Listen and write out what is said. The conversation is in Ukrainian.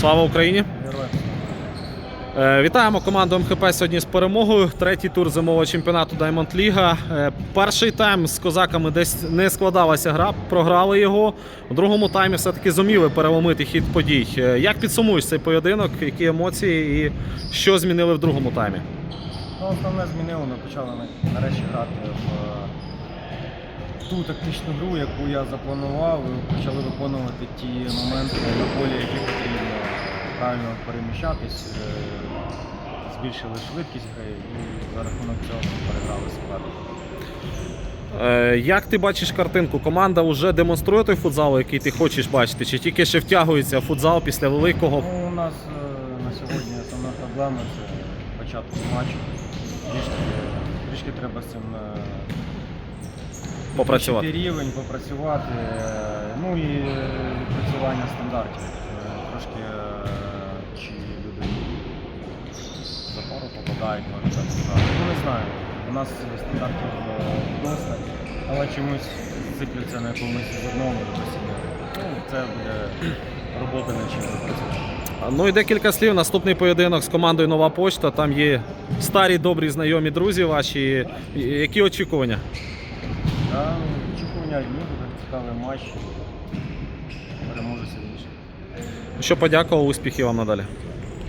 Слава Україні! Е, Вітаємо команду МХП сьогодні з перемогою. Третій тур зимового чемпіонату Diamond Ліга. Е, Перший тайм з козаками десь не складалася гра, програли його. У другому таймі все-таки зуміли переломити хід подій. Е, Як підсумуєш цей поєдинок? Які емоції і що змінили в другому таймі? Ну, основне змінило, ми почали на- нарешті грати в ту тактичну гру, яку я запланував, і почали виконувати ті моменти на полі, які потрібно правильно переміщатись, е, збільшили швидкість гри і за рахунок цього переграли суперника. Е, Як ти бачиш картинку? Команда вже демонструє той футзал, який ти хочеш бачити, чи тільки ще втягується футзал після великого? Ну, у нас е, на сьогодні основна проблема це початок матчу. Трішки, трішки треба з цим Попрацювати. рівень, попрацювати. Ну і відпрацювання стандартів. Трошки е, чи люди в запору попадають, можна так сказати. Ну не знаю. У нас стандартів е, відносно, але чомусь зцикляться на якомусь одному постійно. Ну, це буде робота над чим працювати. Ну і декілька слів. Наступний поєдинок з командою Нова Почта. Там є старі добрі знайомі друзі ваші. Які очікування? Да, очікування одні, буде цікавий матч. Переможе сильніше. Що подякував, успіхів вам надалі.